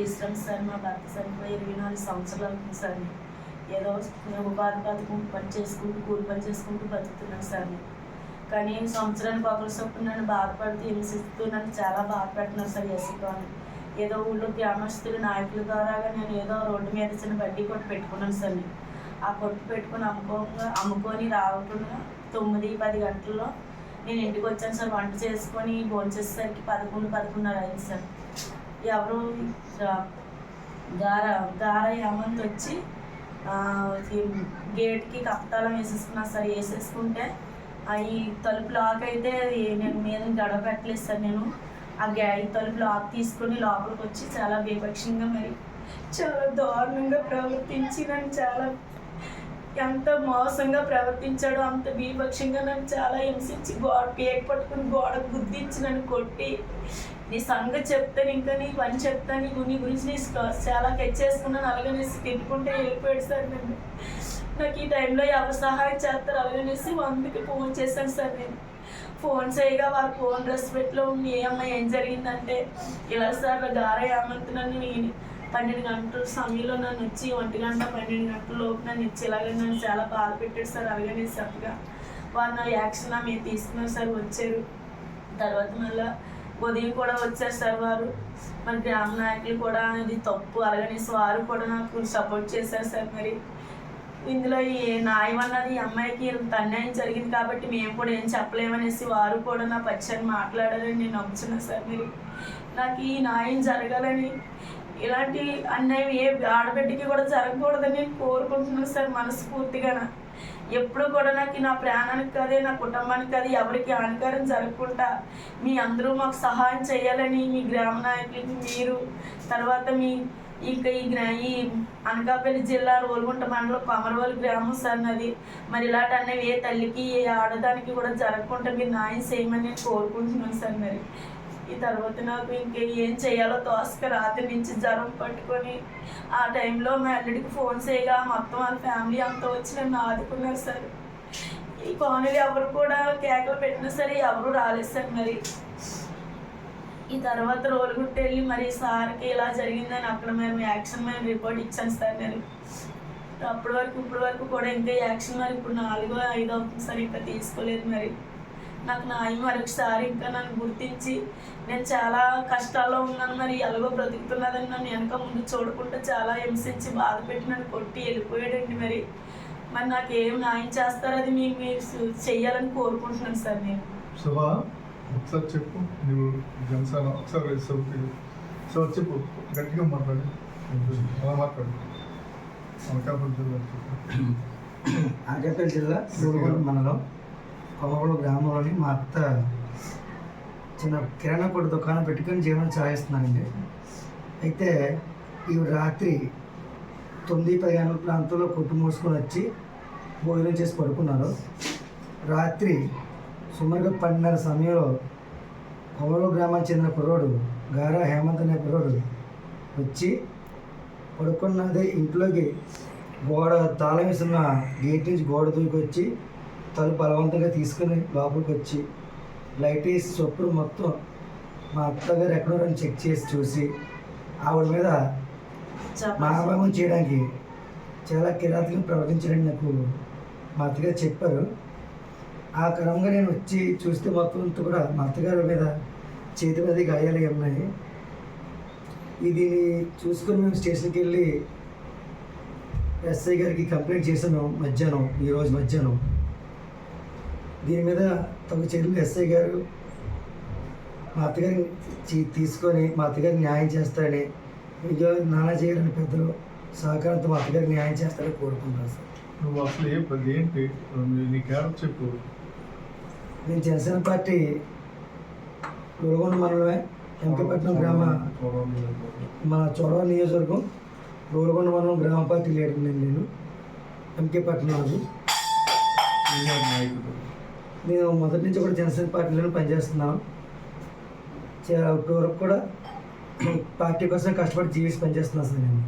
ఇష్టం సార్ మా భర్త చనిపోయి ఇరవై నాలుగు సంవత్సరాలు అవుతుంది సార్ ఏదో ఉపాధి పథకం పని చేసుకుంటూ కూలి పని చేసుకుంటూ బతుకుతున్నాను సార్ నేను. కానీ సంవత్సరానికి ఒకరి చొప్పున నన్ను బాధపడుతూ హింసిస్తూ నన్ను చాలా బాధ సార్ ఎస్సీలోని ఏదో ఊళ్ళో గ్రామస్తులు నాయకుల ద్వారా నేను ఏదో రోడ్డు మీద చిన్న బడ్డీ కొట్టు పెట్టుకున్నాను సార్ ఆ కొట్టు పెట్టుకుని అమ్ముకోగా అమ్ముకొని రావకుండా తొమ్మిది పది గంటల్లో నేను ఇంటికి వచ్చాను సార్. వంట చేసుకొని భోంచేసరికి పదకొండు పదకొండున్నర అయింది సార్. ఎవరు గార గార హేమంత్ వచ్చి గేట్కి కప్తాలం వేసేసుకున్నా సార్ వేసేసుకుంటే అవి తలుపు లాక్ అయితే నేను మీద గడవ పెట్టలేదు సార్ నేను. ఆ గ్యా ఈ తలుపు లాక్ తీసుకొని లోపలికి వచ్చి చాలా విపక్షంగా మరి చాలా దారుణంగా ప్రవర్తించి నన్ను చాలా ఎంత మోసంగా ప్రవర్తించాడో అంత బీభత్సంగా నన్ను చాలా హింసించి గోడ పేక పట్టుకుని గోడ గుద్దించి నన్ను కొట్టి నీ సంగతి చెప్తే ఇంకా నీ పని చెప్తాను నీ నీ గురించి నీ స్ట- చాలా కెచ్చేసుకున్నాను అలాగనేసి తిట్టుకుంటే వెళ్ళిపోయాడు సార్ నన్ను. నాకు ఈ టైంలో ఎవరు సహాయం చేస్తారు అలాగనేసి వందకి ఫోన్ చేశాను సార్ నేను. ఫోన్ చేయగా వారు ఫోన్ రెస్పెక్ట్లో మీ ఏ అమ్మాయి ఏం జరిగిందంటే? ఇలా సార్ గారే ఏమంత నన్ను నేను పన్నెండు గంటల సమయంలో నన్ను వచ్చి ఒంటి గంట పన్నెండు గంటల లోపు నన్ను ఇచ్చి ఇలాగే నన్ను చాలా బాధ పెట్టాడు సార్. అలాగనే చెప్పగా వారు నా యాక్షన్ మేము తీసుకున్నాం తీసుకున్నారు సార్. వచ్చారు. తర్వాత మళ్ళీ ఉదయం కూడా వచ్చారు సార్ వారు. మరి గ్రామ నాయకులు కూడా ఇది తప్పు. అలాగనేసి వారు కూడా నాకు సపోర్ట్ చేశారు సార్ మరి. ఇందులో ఈ న్యాయం అన్నది అమ్మాయికి ఇంత అన్యాయం జరిగింది కాబట్టి మేము కూడా ఏం చెప్పలేమనేసి వారు కూడా నా పచ్చని మాట్లాడాలని నేను నమ్ముతున్నాను సార్ మీరు. నాకు ఈ న్యాయం జరగాలని ఇలాంటి అన్యాయం ఏ ఆడబిడ్డకి కూడా జరగకూడదని నేను కోరుకుంటున్నాను సార్ మనస్ఫూర్తిగా ఎప్పుడు కూడా నాకు నా ప్రాణానికి అదే నా కుటుంబానికి అది ఎవరికి హానికరం జరగకుండా మీ అందరూ మాకు సహాయం చేయాలని మీ గ్రామ నాయకులకి మీరు తర్వాత మీ ఇంకా ఈ గ్రా ఈ అనకాపల్లి జిల్లా రోల్గుంట మండలం కొమరవల్లి గ్రామం సార్ నది. మరి ఇలాంటి అనేవి ఏ తల్లికి ఏ ఆడదానికి కూడా జరగకుండా మీరు న్యాయం చేయమని నేను కోరుకుంటున్నాను సార్ మరి. ఈ తర్వాత నాకు ఇంక ఏం చేయాలో తోసక రాత్రి నుంచి జ్వరం పట్టుకొని ఆ టైంలో మా అల్లుడికి ఫోన్ చేయగా మొత్తం వాళ్ళ ఫ్యామిలీ అంతా వచ్చి నన్ను ఆదుకున్నారు సార్. ఈ కాలనీలు ఎవరు కూడా కేకలు పెట్టినా సరే ఎవరు రాలేదు సార్ మరి. ఈ తర్వాత రోలుగుట్టు వెళ్ళి మరి సార్కి ఇలా జరిగిందని అక్కడ మేము యాక్షన్ మేము రిపోర్ట్ ఇచ్చాను సార్ నేను. అప్పటి వరకు ఇప్పటి వరకు కూడా ఇంకా యాక్షన్ మరి ఇప్పుడు నాలుగో ఐదో అవుతుంది సార్ ఇంకా తీసుకోలేదు మరి. నాకు న్యాయం మరొకసారి ఇంకా నన్ను గుర్తించి నేను చాలా కష్టాల్లో ఉన్నాను మరి ఎలాగో బ్రతుకుతున్నదని నన్ను వెనక ముందు చూడకుండా చాలా హింసించి బాధ పెట్టి నన్ను కొట్టి వెళ్ళిపోయాడండి మరి. మరి నాకు ఏం న్యాయం చేస్తారో అది మీకు మీరు సు- చెయ్యాలని కోరుకుంటున్నాను సార్ నేను. శుభా ఒకసారి చెప్పు నువ్వు జనసేన ఒకసారి సభకి సో చెప్పు గట్టిగా మాట్లాడు. అలా మాట్లాడు. అనకాపల్లి జిల్లా. ఆగపల్లి జిల్లా మండలం కొమగూడ గ్రామంలోని మా అత్త చిన్న కిరాణా కొట్టు దుకాణం పెట్టుకొని జీవనం సాగిస్తున్నానండి. అయితే ఈ రాత్రి తొమ్మిది పది గంటల ప్రాంతంలో కొట్టు మూసుకొని వచ్చి భోజనం చేసి పడుకున్నారు. రాత్రి సుమారుగా పన్నెండున్నర సమయంలో కొమరూరు గ్రామానికి చెందిన కుర్రోడు గారా హేమంత్ అనే కుర్రోడు వచ్చి పడుకున్నది ఇంట్లోకి గోడ తాళం వేసిన గేట్ నుంచి గోడ దూకి వచ్చి తలుపు బలవంతంగా తీసుకుని లోపలికి వచ్చి లైట్ వేసి చొప్పులు మొత్తం మా అత్తగారు ఎక్కడో చెక్ చేసి చూసి ఆవిడ మీద మహాభాగం చేయడానికి చాలా కిరాతకంగా ప్రవర్తించాడని నాకు మా అత్తగారు చెప్పారు. ఆ క్రమంగా నేను వచ్చి చూస్తే మొత్తం అంతా కూడా మా అత్తగారి మీద చేతి మీద గాయాలు ఉన్నాయి. ఇది చూసుకొని మేము స్టేషన్కి వెళ్ళి ఎస్ఐ గారికి కంప్లైంట్ చేశాను మధ్యాహ్నం ఈరోజు మధ్యాహ్నం. దీని మీద తగు చర్యలు ఎస్ఐ గారు మా అత్తగారిని తీసుకొని మా అత్తగారికి న్యాయం చేస్తారని ఇంకా నానా చేయాలని పెద్దలు సహకారంతో మా అత్తగారికి న్యాయం చేస్తారని కోరుకుంటున్నాను సార్. నువ్వు అసలు ఏ పని ఏంటి? నీ- క్యారెక్టర్ చెప్పు. నేను జనసేన పార్టీ గొలగొండ మండలమే ఎంకపట్నం గ్రామ మన చోడవరం నియోజకవర్గం గోలగొండ మండలం గ్రామ పార్టీ లీడర్ నేను ఎంకేపట్నం నాయకుడు. నేను మొదటి నుంచి కూడా జనసేన పార్టీలోనే పనిచేస్తున్నాను. చాలా ఇప్పటి వరకు కూడా పార్టీ కోసం కష్టపడి జీవించి పనిచేస్తున్నాను సార్ నేను.